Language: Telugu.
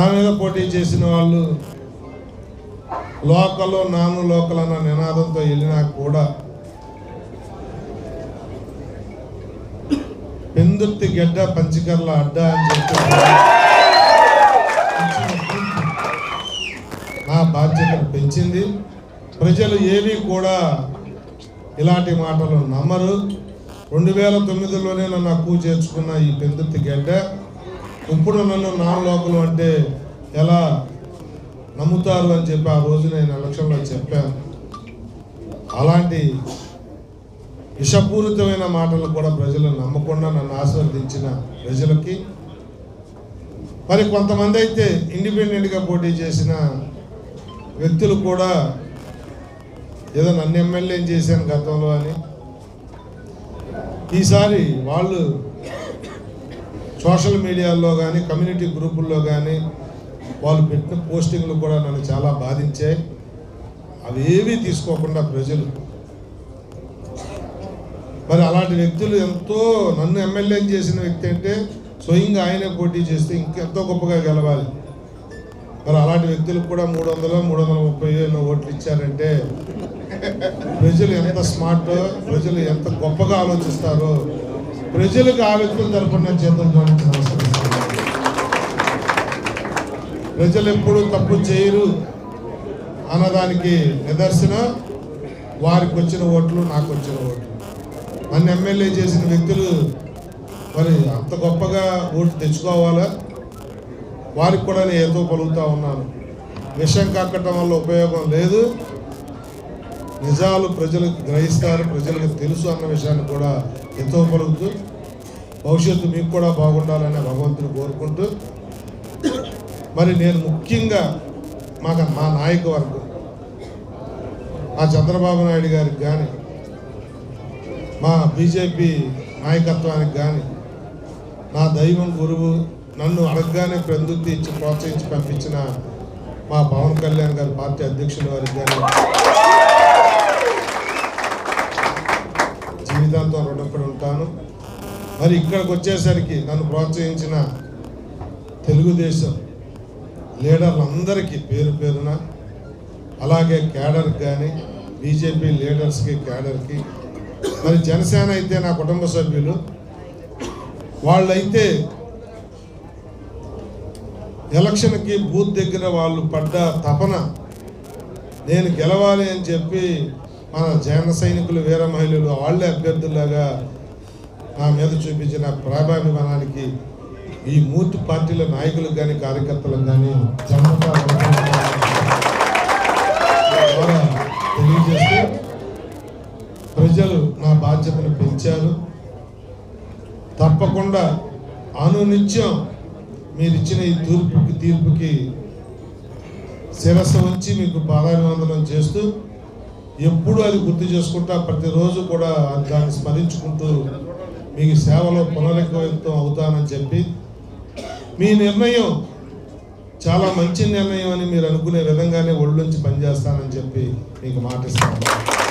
నా మీద పోటీ చేసిన వాళ్ళు లోకల్ నాను లోకల్ అన్న నినాదంతో వెళ్ళినా కూడా పెందుర్తి గడ్డ పంచికర్ల అడ్డ అని చెప్పి నా బాధ్యతను పెంచింది. ప్రజలు ఏవి కూడా ఇలాంటి మాటలు నమ్మరు. రెండు వేల తొమ్మిదిలోనే నన్ను అక్కువ చేర్చుకున్న ఈ పెందుర్తి గడ్డ ఇప్పుడు నన్ను నా లోకలు అంటే ఎలా నమ్ముతారు అని చెప్పి ఆ రోజు నేను ఎలక్షన్లో చెప్పాను. అలాంటి విషపూరితమైన మాటలు కూడా ప్రజలు నమ్మకుండా నన్ను ఆశీర్వదించిన ప్రజలకి మరి కొంతమంది అయితే ఇండిపెండెంట్గా పోటీ చేసిన వ్యక్తులు కూడా ఏదో నన్ను ఎమ్మెల్యే చేశాను గతంలో అని. ఈసారి వాళ్ళు సోషల్ మీడియాలో కానీ కమ్యూనిటీ గ్రూపుల్లో కానీ వాళ్ళు పెట్టిన పోస్టింగ్లు కూడా నన్ను చాలా బాధించాయి. అవి తీసుకోకుండా ప్రజలు. మరి అలాంటి వ్యక్తులు ఎంతో నన్ను ఎమ్మెల్యే చేసిన వ్యక్తి అంటే స్వయంగా ఆయనే పోటీ చేస్తే ఇంకెంతో గొప్పగా గెలవాలి. మరి అలాంటి వ్యక్తులకు కూడా మూడు వందల మూడు వందల ముప్పై ఎన్నో ఓట్లు ఇచ్చారంటే ప్రజలు ఎంత స్మార్ట్ ప్రజలు ఎంత గొప్పగా ఆలోచిస్తారో ప్రజలకు ఆ వ్యక్తుల తరపున నేను చేతులు జోడించి ప్రజలు ఎప్పుడు తప్పు చేయరు అన్నదానికి నిదర్శన. వారికి వచ్చిన ఓట్లు నాకు వచ్చిన ఓట్లు. నన్ను ఎమ్మెల్యే చేసిన వ్యక్తులు మరి అంత గొప్పగా ఓట్లు తెచ్చుకోవాలా? వారికి కూడా నేను ఏదో పలుకుతూ ఉన్నాను. విషం కక్కటం వల్ల ఉపయోగం లేదు. నిజాలు ప్రజలకు గ్రహిస్తారు ప్రజలకు తెలుసు అన్న విషయాన్ని కూడా ఎంతో పలుకుతూ భవిష్యత్తు మీకు కూడా బాగుండాలని భగవంతుని కోరుకుంటూ మరి నేను ముఖ్యంగా మాకు మా నాయక వర్గం మా చంద్రబాబు నాయుడు గారికి కానీ మా బీజేపీ నాయకత్వానికి కానీ నా దైవం గురువు నన్ను అడగగానే ప్రందుతి ఇచ్చి ప్రోత్సహించి పంపించిన మా పవన్ కళ్యాణ్ గారి పార్టీ అధ్యక్షుల వారికి కానీ జీవితాంతం రుణపడి ఉంటాను. మరి ఇక్కడికి వచ్చేసరికి నన్ను ప్రోత్సహించిన తెలుగుదేశం లీడర్లందరికీ పేరు పేరున అలాగే క్యాడర్కి కానీ బీజేపీ లీడర్స్కి క్యాడర్కి మరి జనసేన అయితే నా కుటుంబ సభ్యులు వాళ్ళైతే ఎలక్షన్కి బూత్ దగ్గర వాళ్ళు పడ్డ తపన నేను గెలవాలి అని చెప్పి మన జన సైనికులు వీర మహిళలు వాళ్ళే అభ్యర్థులాగా నా మీద చూపించిన ప్రాభాభిమానానికి ఈ మూర్తి పార్టీల నాయకులకు కానీ కార్యకర్తలకు కానీ జనతా ద్వారా తెలియజేస్తూ ప్రజలు నా బాధ్యతను పెంచారు. తప్పకుండా అనునిత్యం మీరు ఇచ్చిన ఈ తూర్పుకి తీర్పుకి శిరస్సు ఉంచి మీకు పాదాభివందనం చేస్తూ ఎప్పుడు అది గుర్తు చేసుకుంటా ప్రతిరోజు కూడా దాన్ని స్మరించుకుంటూ మీకు సేవలో పునరుక్తం అవుతానని చెప్పి మీ నిర్ణయం చాలా మంచి నిర్ణయం అని మీరు అనుకునే విధంగానే ఒళ్ళుంచి పనిచేస్తానని చెప్పి మీకు మాటిస్తాను